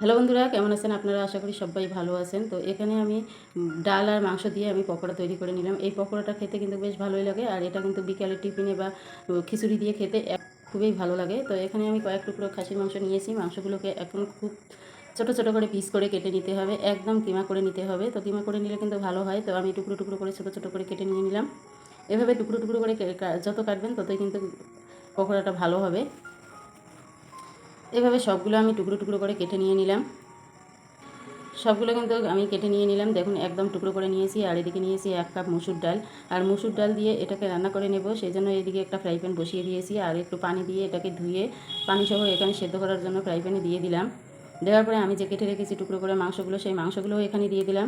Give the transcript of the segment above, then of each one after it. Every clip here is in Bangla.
হ্যালো বন্ধুরা, কেমন আছেন আপনারা? আশা করি সবাই ভালো আছেন। তো এখানে আমি ডাল আর মাংস দিয়ে আমি পকোড়া তৈরি করে নিলাম। এই পকোড়াটা খেতে কিন্তু বেশ ভালোই লাগে, আর এটা কিন্তু বিকালের টিফিনে বা খিচুড়ি দিয়ে খেতে খুবই ভালো লাগে। তো এখানে আমি কয়েক টুকরো খাসির মাংস নিয়েছি। মাংসগুলোকে এখন খুব ছোটো ছোটো করে পিস করে কেটে নিতে হবে। একদম কিমা করে নিতে হবে। তো কিমা করে নিলে কিন্তু ভালো হয়। তো আমি টুকরো টুকরো করে ছোটো ছোটো করে কেটে নিয়ে নিলাম। এভাবে টুকরো টুকরো করে যত কাটবেন, ততই কিন্তু পকোড়াটা ভালো হবে। এভাবে সবগুলো আমি টুকরো টুকরো করে কেটে নিয়ে নিলাম। সবগুলো কিন্তু আমি কেটে নিয়ে নিলাম। দেখুন, একদম টুকরো করে নিয়েছি, আর এদিকে নিয়েছি এক কাপ মুসুর ডাল। আর মুসুর ডাল দিয়ে এটাকে রান্না করে নেব সেই জন্য এদিকে একটা ফ্রাই প্যান বসিয়ে দিয়েছি। আর একটু পানি দিয়ে এটাকে ধুয়ে পানি সহ এখানে সেদ্ধ করার জন্য ফ্রাই প্যানে দিয়ে দিলাম। দেওয়ার পরে আমি যে কেটে রেখেছি টুকরো করে মাংসগুলো, সেই মাংসগুলোও এখানে দিয়ে দিলাম।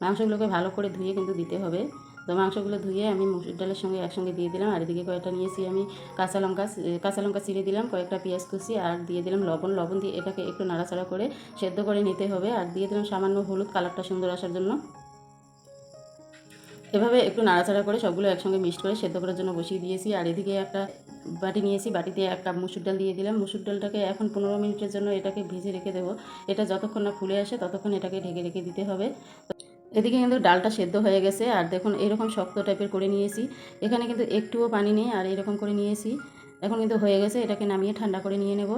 মাংসগুলোকে ভালো করে ধুয়ে কিন্তু দিতে হবে। তো মাংসগুলো ধুয়ে আমি মুসুর ডালের সঙ্গে একসঙ্গে দিয়ে দিলাম। আর এদিকে কয়েকটা নিয়েছি আমি কাঁচা লঙ্কা কাঁচা লঙ্কা চিড়ে দিলাম, কয়েকটা পেঁয়াজ কুচি আর দিয়ে দিলাম লবণ। লবণ দিয়ে এটাকে একটু নাড়াচাড়া করে সেদ্ধ করে নিতে হবে আর দিয়ে দিলাম সামান্য হলুদ কালারটা সুন্দর আসার জন্য। এভাবে একটু নাড়াচাড়া করে সবগুলো একসঙ্গে মিক্সড করে সেদ্ধ করার জন্য বসিয়ে দিয়েছি। আর এদিকে একটা বাটি নিয়েছি, বাটিতে এক কাপ মুসুর ডাল দিয়ে দিলাম। মুসুর ডালটাকে এখন পনেরো মিনিটের জন্য এটাকে ভেজে রেখে দেবো। এটা যতক্ষণ না ফুলে আসে ততক্ষণ এটাকে ঢেকে রেখে দিতে হবে। এদিকে কিন্তু ডালটা সেদ্ধ হয়ে গেছে, আর দেখুন এরকম শক্ত টাইপের করে নিয়েছি। এখানে কিন্তু একটুও পানি নেই, আর এরকম করে নিয়েছি। এখন কিন্তু হয়ে গেছে, এটাকে নামিয়ে ঠান্ডা করে নিয়ে নেব।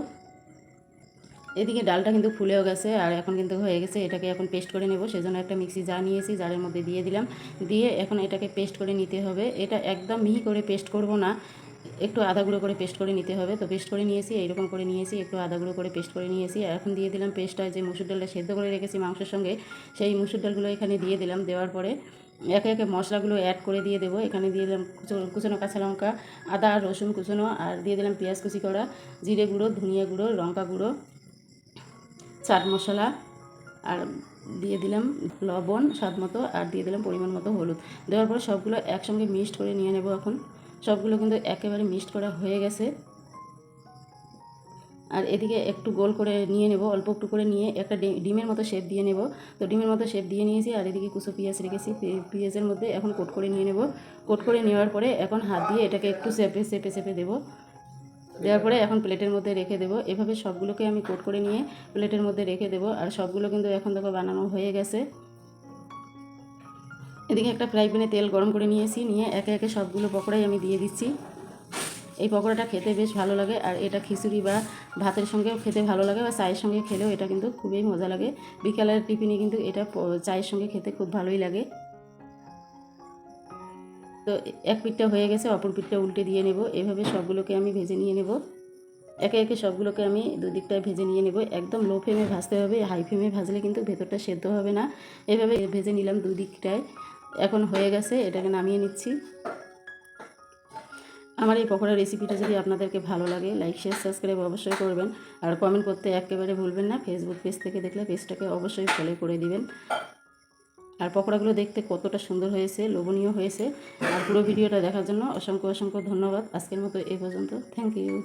এদিকে ডালটা কিন্তু ফুলেও গেছে, আর এখন কিন্তু হয়ে গেছে, এটাকে এখন পেস্ট করে নেব। সেজন্য একটা মিক্সি জার নিয়েছি, জারের মধ্যে দিয়ে দিলাম। দিয়ে এখন এটাকে পেস্ট করে নিতে হবে। এটা একদম মিহি করে পেস্ট করব না একটু আদা গুঁড়ো করে পেস্ট করে নিতে হবে। তো পেস্ট করে নিয়েছি, এইরকম করে নিয়েছি, একটু আদা গুঁড়ো করে পেস্ট করে নিয়েছি। এখন দিয়ে দিলাম পেস্টটা যে মুসুর ডালটা সেদ্ধ করে রেখেছি মাংসের সঙ্গে, সেই মুসুর ডালগুলো এখানে দিয়ে দিলাম। দেওয়ার পরে একে একে মশলাগুলো অ্যাড করে দিয়ে দেবো। এখানে দিয়ে দিলাম কুচো- কুচনো কাঁচা লঙ্কা, আদা, রসুন কুচনো, আর দিয়ে দিলাম পেঁয়াজ কুচি করা, জিরে গুঁড়ো, ধনিয়া গুঁড়ো, লঙ্কা গুঁড়ো, চাট মশলা, আর দিয়ে দিলাম লবণ স্বাদ মতো, আর দিয়ে দিলাম পরিমাণ মতো হলুদ। দেওয়ার পরে সবগুলো একসঙ্গে মিক্সড করে নিয়ে নেব এখন। সবগুলো কিন্তু একেবারে মিক্সড করা হয়ে গেছে। আর এদিকে একটু গোল করে নিয়ে নেব, অল্প একটু করে নিয়ে একটা ডিমের মতো শেপ দিয়ে নেব। তো ডিমের মতো শেপ দিয়ে নিয়েছি আর এদিকে কুচো পেঁয়াজ রেখেছি পেঁয়াজের মধ্যে এখন কোট করে নিয়ে নেব। কোট করে নেওয়ার পরে এখন হাত দিয়ে এটাকে একটু চেপে চেপে চেপে দেবো। দেওয়ার পরে এখন প্লেটের মধ্যে রেখে দেবো। এভাবে সবগুলোকে আমি কোট করে নিয়ে প্লেটের মধ্যে রেখে দেবো। আর সবগুলো কিন্তু এখন দেখো বানানো হয়ে গেছে। এদিকে একটা ফ্রাই প্যানে তেল গরম করে নিয়েছি, নিয়ে একে একে সবগুলো পকোড়াই আমি দিয়ে দিচ্ছি। এই পকোড়াটা খেতে বেশ ভালো লাগে, আর এটা খিচুড়ি বা ভাতের সঙ্গেও খেতে ভালো লাগে বা চায়ের সঙ্গে খেলেও এটা কিন্তু খুবই মজা লাগে। বিকালের টিফিনে কিন্তু এটা চায়ের সঙ্গে খেতে খুব ভালোই লাগে। তো এক পিঠটা হয়ে গেছে, অপর পিঠটা উল্টে দিয়ে নেব। এভাবে সবগুলোকে আমি ভেজে নিয়ে নেব। একে একে সবগুলোকে আমি দুদিকটায় ভেজে নিয়ে নেব। একদম লো ফ্লেমে ভাজতে হবে, হাই ফ্লেমে ভাজলে কিন্তু ভেতরটা সেদ্ধ হবে না। এভাবে ভেজে নিলাম দুদিকটায়। এখন হয়ে গেছে, এটাকে নামিয়ে নিচ্ছি। আমার এই পকোড়া রেসিপিটা যদি আপনাদেরকে ভালো লাগে লাইক শেয়ার সাবস্ক্রাইব অবশ্যই করবেন। আর কমেন্ট করতে একেবারে ভুলবেন না ফেসবুক পেজ থেকে দেখলে পেজটাকে অবশ্যই ফলো করে দিবেন। আর পকোড়াগুলো দেখতে কতটা সুন্দর হয়েছে, লোভনীয় হয়েছে। আর পুরো ভিডিওটা দেখার জন্য অসংখ্য অসংখ্য ধন্যবাদ। আজকের মতো এই পর্যন্ত। Thank you